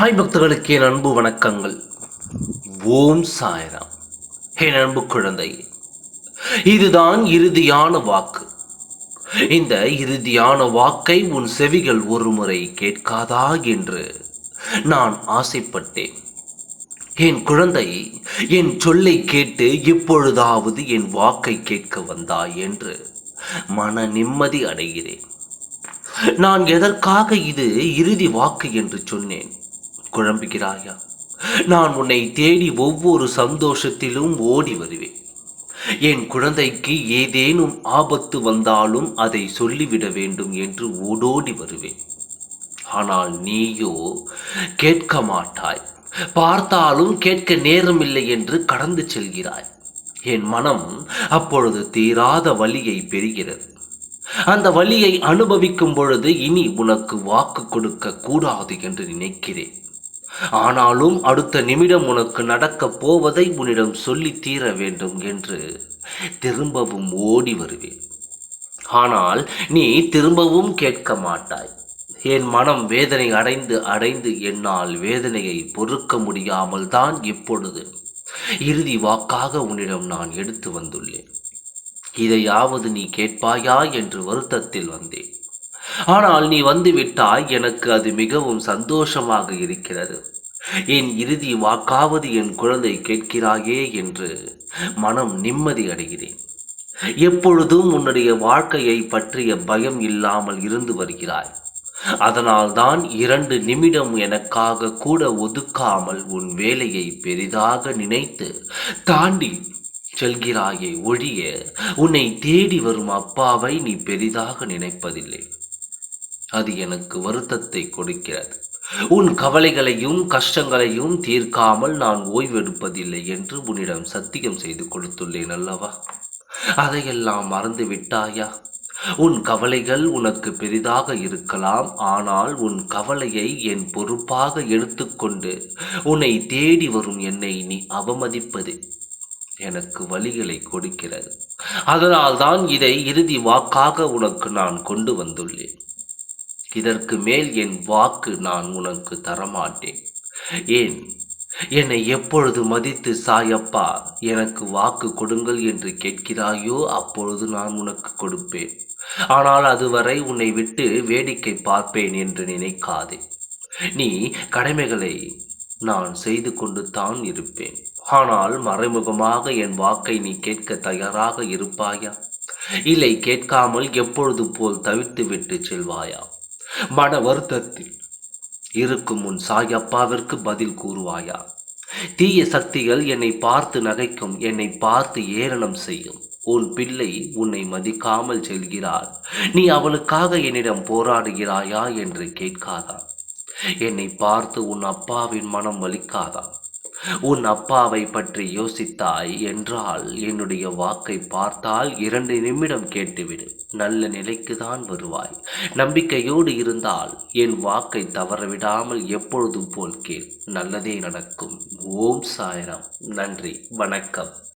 சாய் பக்தர்களுக்கு என் அன்பு வணக்கங்கள் ஓம் சாய்ராம் என் அன்பு குழந்தை இதுதான் இறுதியான வாக்கு இந்த இறுதியான வாக்கை உன் செவிகள் ஒருமுறை கேட்காதா என்று நான் ஆசைப்பட்டேன் என் குழந்தை என் சொல்லை கேட்டு இப்பொழுதாவது என் வாக்கை கேட்க வந்தாய் என்று மன நிம்மதி அடைகிறேன் நான் எதற்காக இது இறுதி வாக்கு என்று சொன்னேன் குழம்புகிறாயா? நான் உன்னை தேடி ஒவ்வொரு சந்தோஷத்திலும் ஓடி வருவேன். என் குழந்தைக்கு ஏதேனும் ஆபத்து வந்தாலும் அதை சொல்லிவிட வேண்டும் என்று ஓடோடி வருவேன். ஆனால் நீயோ கேட்க மாட்டாய். பார்த்தாலும் கேட்க நேரமில்லை என்று கடந்து செல்கிறாய். என் மனம் அப்பொழுது தீராத வலியை பெறுகிறது. அந்த வலியை அனுபவிக்கும் பொழுது இனி உனக்கு வாக்கு கொடுக்க கூடாது என்று நினைக்கிறேன். ஆனாலும் அடுத்த நிமிடம் உனக்கு நடக்கப் போவதை உன்னிடம் சொல்லி தீர வேண்டும் என்று திரும்பவும் ஓடி வருவேன். ஆனால் நீ திரும்பவும் கேட்க மாட்டாய். என் மனம் வேதனை அடைந்து அடைந்து என்னால் வேதனையை பொறுக்க முடியாமல் தான் இப்பொழுது இறுதி வாக்காக உன்னிடம் நான் எடுத்து வந்துள்ளேன். இதையாவது நீ கேட்பாயா என்று வருத்தத்தில் வந்தேன். ஆனால் நீ வந்துவிட்டாய் எனக்கு அது மிகவும் சந்தோஷமாக இருக்கிறது. என் இறுதி வாக்காவது என் குழந்தை கேட்கிறாயே என்று மனம் நிம்மதி அடைகிறேன். எப்பொழுதும் உன்னுடைய வாழ்க்கையை பற்றிய பயம் இல்லாமல் இருந்து வருகிறாய். அதனால்தான் இரண்டு நிமிடம் எனக்காக கூட ஒதுக்காமல் உன் வேலையை பெரிதாக நினைத்து தாண்டி செல்கிறாயே ஒழிய உன்னை தேடி வரும் அப்பாவை நீ பெரிதாக நினைப்பதில்லை. அது எனக்கு வருத்தத்தை கொடுக்கிறது. உன் கவலைகளையும் கஷ்டங்களையும் தீர்க்காமல் நான் ஓய்வெடுப்பதில்லை என்று உன்னிடம் சத்தியம் செய்து கொடுத்துள்ளேன் அல்லவா? அதையெல்லாம் மறந்து விட்டாயா? உன் கவலைகள் உனக்கு பெரிதாக இருக்கலாம் ஆனால் உன் கவலையை என் பொறுப்பாக எடுத்துக்கொண்டு உன்னை தேடி வரும் என்னை நீ அவமதிப்பது எனக்கு வழிகளை கொடுக்கிறது. அதனால்தான் இதை இறுதி வாக்காக உனக்கு நான் கொண்டு வந்துள்ளேன். இதற்கு மேல் என் வாக்கு நான் உனக்கு தரமாட்டேன். ஏன்? என்னை எப்பொழுது மதித்து சாயப்பா எனக்கு வாக்கு கொடுங்கள் என்று கேட்கிறாயோ அப்பொழுது நான் உனக்கு கொடுப்பேன். ஆனால் அதுவரை உன்னை விட்டு வேடிக்கை பார்ப்பேன் என்று நினைக்காதே. நீ கடமைகளை நான் செய்து கொண்டு தான் இருப்பேன். ஆனால் மறைமுகமாக என் வாக்கை நீ கேட்க தயாராக இருப்பாயா? இல்லை கேட்காமல் எப்பொழுது போல் தவிர்த்து விட்டு செல்வாயா? மன வருத்தத்தில் இருக்கும் உன் சாயப்பாவிற்கு பதில் கூறுவாயா? தீய சக்திகள் என்னை பார்த்து நகைக்கும் என்னை பார்த்து ஏளனம் செய்யும். உன் பிள்ளை உன்னை மதிக்காமல் செல்கிறாள். நீ அவளுக்காக என்னிடம் போராடுகிறாயா என்று கேட்காதா? என்னை பார்த்து உன் அப்பாவின் மனம் வலிக்காதா? உன் அப்பாவை பற்றி யோசித்தாய் என்றால் என்னுடைய வாக்கை பார்த்தால் இரண்டு நிமிடம் கேட்டுவிடு. நல்ல நிலைக்கு தான் வருவாய். நம்பிக்கையோடு இருந்தால் என் வாக்கை தவறவிடாமல் எப்பொழுதும் போல் கேள். நல்லதே நடக்கும். ஓம் சாயரம். நன்றி. வணக்கம்.